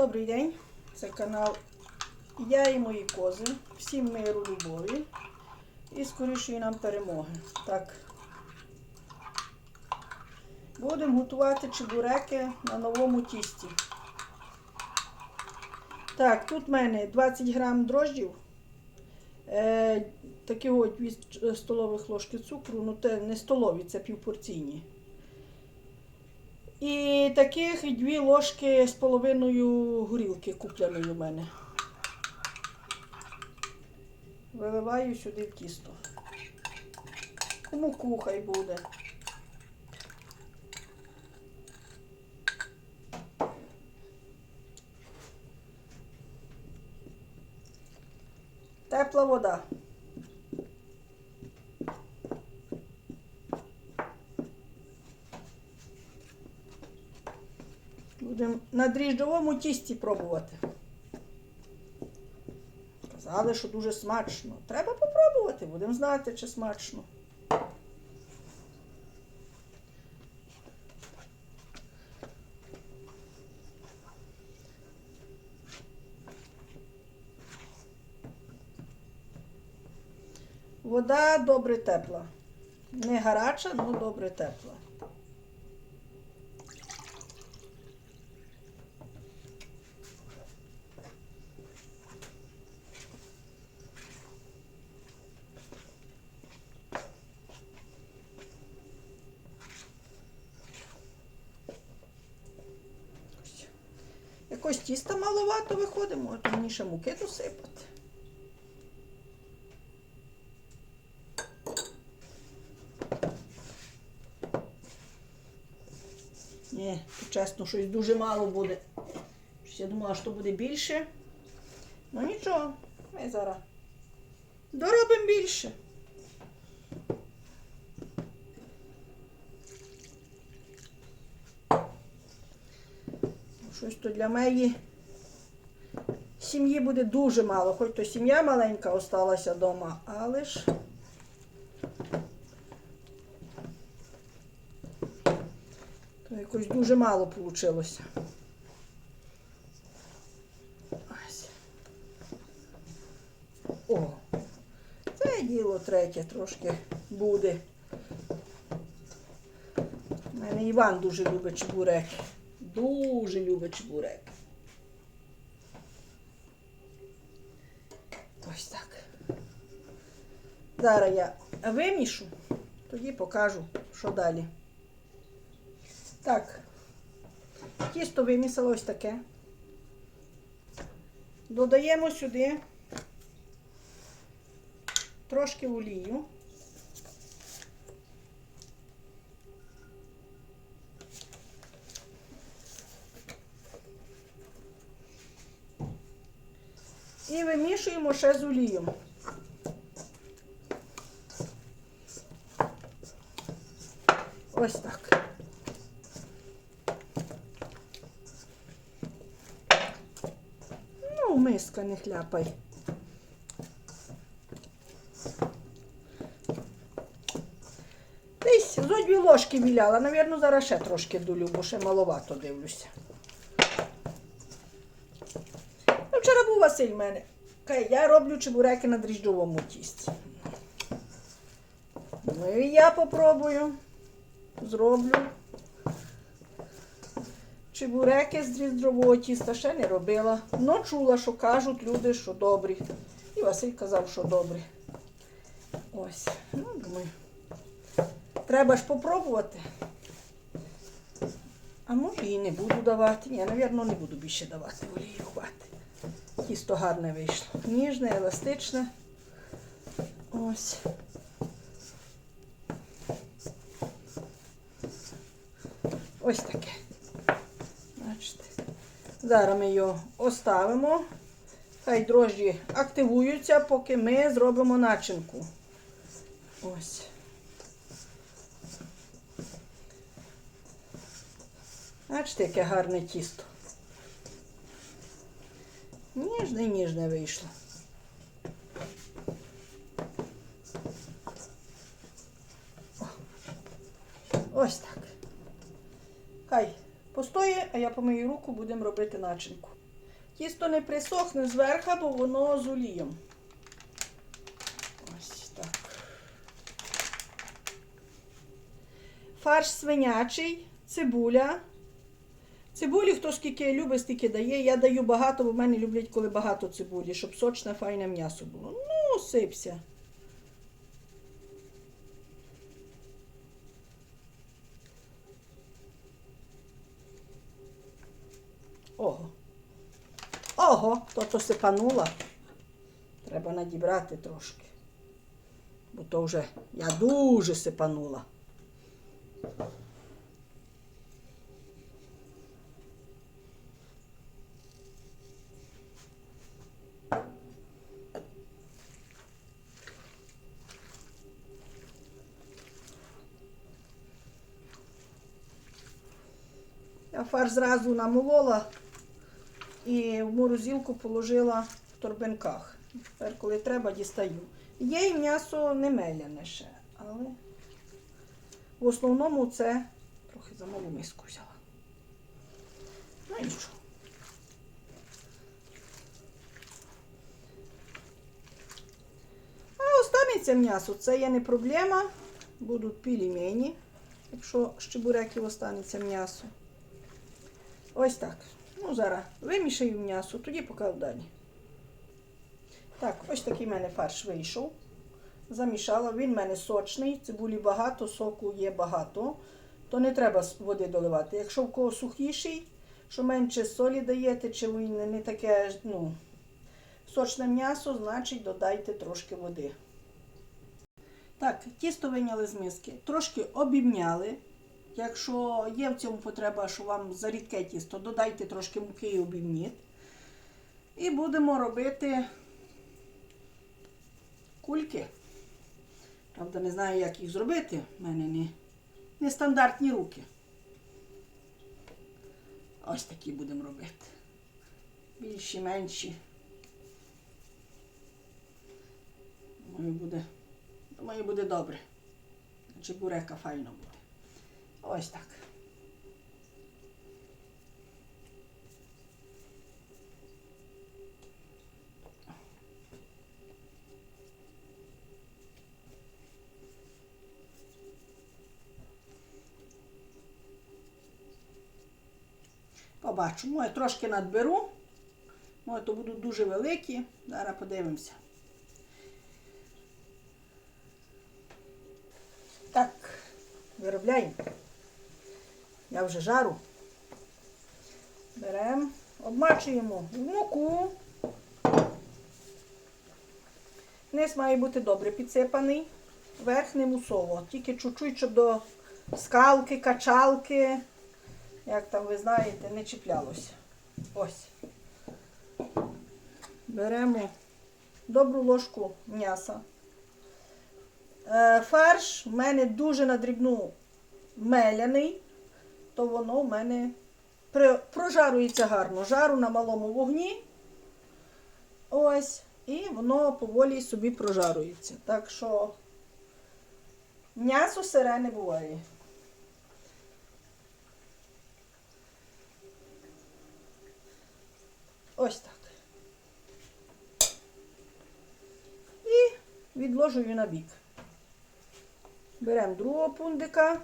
Добрий день, це канал Я і мої кози. Всім миру, любові і скорішої нам перемоги. Так. Будемо готувати чебуреки на новому тісті. Так, тут в мене 20 грам дрожджів, е, такі от 2 столових ложки цукру, ну це не столові, це півпорційні. І таких дві ложки з половиною горілки купленої у мене. Виливаю сюди в тісто. Кому кухай буде. Тепла вода. Будемо на дріжджовому тісті пробувати. Казали, що дуже смачно. Треба попробувати, будемо знати, чи смачно. Вода добре тепла. Не гаряча, але добре тепла. Ось. Якось тіста маловато виходить, може мені ще муки досипати. Ні, чесно, щось дуже мало буде. Я думала, що буде більше. Ну нічого, ми зараз доробимо більше. Щось то для моєї сім'ї буде дуже мало. Хоч то сім'я маленька осталася вдома, але ж. То якось дуже мало вийшло. О, це діло третє трошки буде. У мене Іван дуже любить чебуреки. Дуже любить чебуреки. Ось так. Зараз я вимішу, тоді покажу, що далі. Так, тісто вимісило ось таке. Додаємо сюди трошки олію. І вимішуємо ще з олією. Ось так. Ну, миска не хляпай. Десь зо дві ложки віляла. Навірно, зараз ще трошки долю, бо ще маловато дивлюся. Василь мене. Каже, я роблю чебуреки на дріжджовому тісті. Ну і я попробую. Зроблю. Чебуреки з дріжджового тіста ще не робила. Ну чула, що кажуть люди, що добрі. І Василь казав, що добрі. Ось. Ну, думаю. Треба ж попробувати. А може і не буду давати. Ні, напевно, не буду більше давати олію хвати. Тісто гарне вийшло. Ніжне, еластичне. Ось. Ось таке. Бачите. Зараз ми його оставимо. Хай дрожжі активуються, поки ми зробимо начинку. Ось. Бачите, яке гарне тісто. Ніжне, ніжне вийшло. Ось так. Хай постоє, а я помию руку, будемо робити начинку. Тісто не присохне зверху, бо воно з олієм. Ось так. Фарш свинячий, цибуля. Цибулі, хто скільки любить, стільки дає. Я даю багато, бо в мене люблять, коли багато цибулі, щоб сочне, файне м'ясо було. Ну, сипся. Ого. Ого, то то сипанула. Треба надібрати трошки. Бо то вже я дуже сипанула. Я фарш зразу намолола і в морозилку положила в торбинках. Тепер, коли треба, дістаю. Є і м'ясо не меляне ще, але в основному це трохи замалу миску взяла. Ну і що? А останеться м'ясо, це є не проблема. Будуть пілімені, якщо з чебуреків останеться м'ясо. Ось так. Ну, зараз вимішаю м'ясо, тоді покажу далі. Так, ось такий в мене фарш вийшов. Замішала. Він в мене сочний, цибулі багато, соку є багато, то не треба води доливати. Якщо в кого сухіший, що менше солі даєте, чи він не таке ну, сочне м'ясо, значить додайте трошки води. Так, тісто вийняли з миски, трошки обівняли. Якщо є в цьому потреба, що вам за рідке тісто, додайте трошки муки і обівніть. І будемо робити кульки. Правда, не знаю, як їх зробити. У мене не, не стандартні руки. Ось такі будемо робити. Більші, менші. Думаю, буде, думаю, буде добре. Чебурека файно буде. Ось так. Побачимо. Я трошки надберу. Може, то будуть дуже великі. Зараз подивимося. Так, виробляємо. Я вже жару. Беремо, обмачуємо в муку. Низ має бути добре підсипаний, верх не мусово. Тільки чуть-чуть, щоб до скалки, качалки, як там ви знаєте, не чіплялося. Ось. Беремо добру ложку м'яса. Е, Фарш в мене дуже надрібну меляний, то воно в мене прожарується гарно. Жару на малому вогні. Ось. І воно поволі собі прожарується. Так що м'ясо сире не буває. Ось так. І відложую на бік. Беремо другого пундика.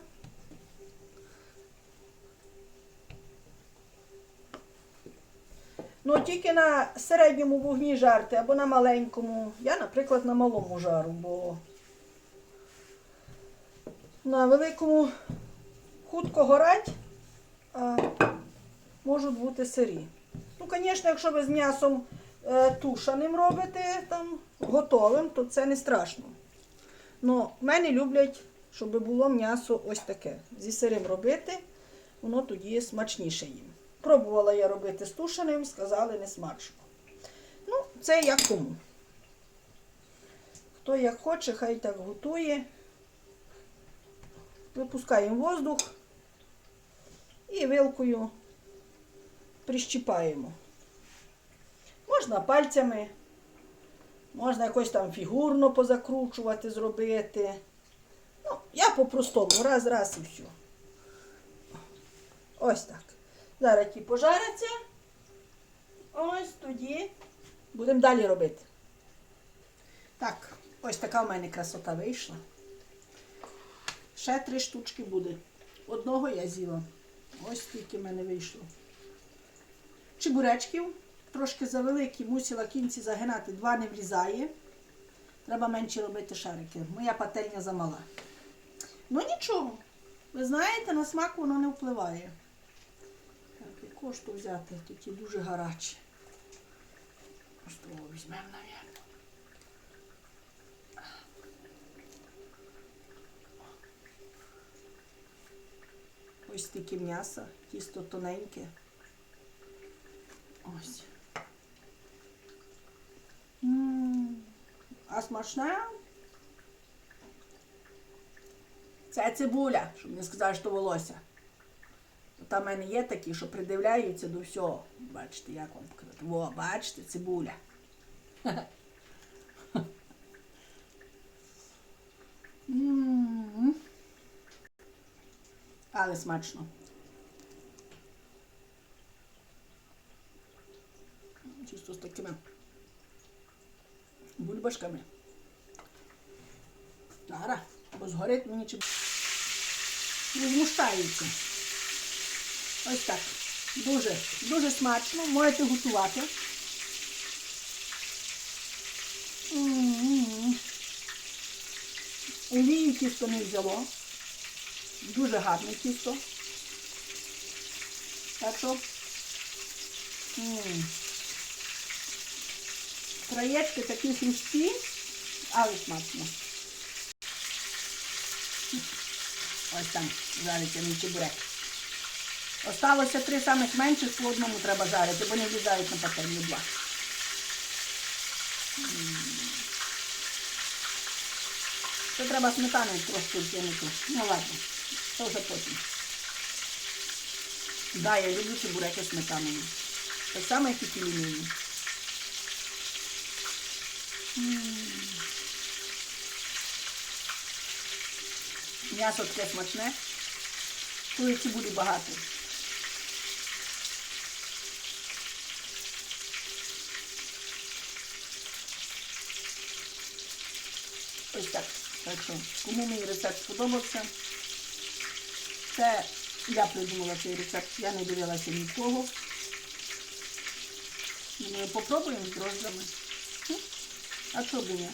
Ну, тільки на середньому вогні жарти або на маленькому. Я, наприклад, на малому жару, бо на великому хутко горать, а можуть бути сирі. Ну, звісно, якщо ви з м'ясом е, тушаним робите, там, готовим, то це не страшно. Ну, в мене люблять, щоб було м'ясо ось таке. Зі сирим робити, воно тоді смачніше їм. Пробувала я робити з тушеним, сказали не смачно. Ну, це як кому. Хто як хоче, хай так готує. Випускаємо воздух і вилкою прищіпаємо. Можна пальцями, можна якось там фігурно позакручувати, зробити. Ну, я по-простому, раз, раз і все. Ось так. Зараз ті пожаряться. Ось тоді будемо далі робити. Так, ось така в мене красота вийшла. Ще три штучки буде. Одного я з'їла. Ось скільки в мене вийшло. Чебуречків трошки завеликі, мусила кінці загинати, два не влізає. Треба менше робити шарики. Моя пательня замала. Ну нічого. Ви знаєте, на смак воно не впливає. Кошту взяти, такі дуже гарячі. Ось того візьмемо, навіть. Ось стільки м'яса, тісто тоненьке. Ось. М, А смачне? Це цибуля, щоб не сказати, що волосся. Там в мене є такі, що придивляються до всього. Бачите, як вам показати. Во, бачите, цибуля. Але смачно. Чисто з такими бульбашками. Зараз, бо згорить мені чи не змущається. Ось так. Дуже, дуже смачно. Можете готувати. М-м-м. Тісто не взяло. Дуже гарне тісто. Так що краєчки такі хрусті, але смачно. Ось там жариться мій чебурек. Осталося три самих менших, по одному треба жарити, бо не влізають на пательню два. Це треба сметану трошки вкинути. Ну ладно, це вже потім. Да, я люблю чебуреки сметаною. Так само, як і пельмені. М'ясо таке смачне. Коли цибулі багато. Ось так. Що, кому мій рецепт сподобався, це я придумала цей рецепт, я не дивилася нікого. Думаю, попробуємо з дрожжами. А що б ні?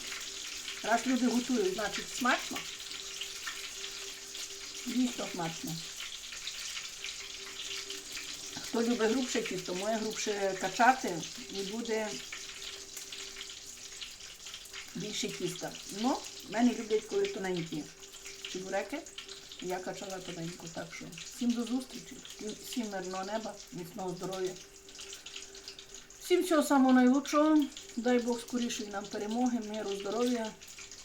Раз люди готують, значить смачно. Дійсно смачно. Хто любить грубше тісто, може грубше качати і буде більше тіста. Ну, мене люблять, коли тоненькі чебуреки. Я качала тоненько. Так що всім до зустрічі, всім- мирного неба, міцного здоров'я. Всім всього самого найлучшого. Дай Бог скоріше нам перемоги, миру, здоров'я.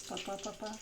Па-па-па-па.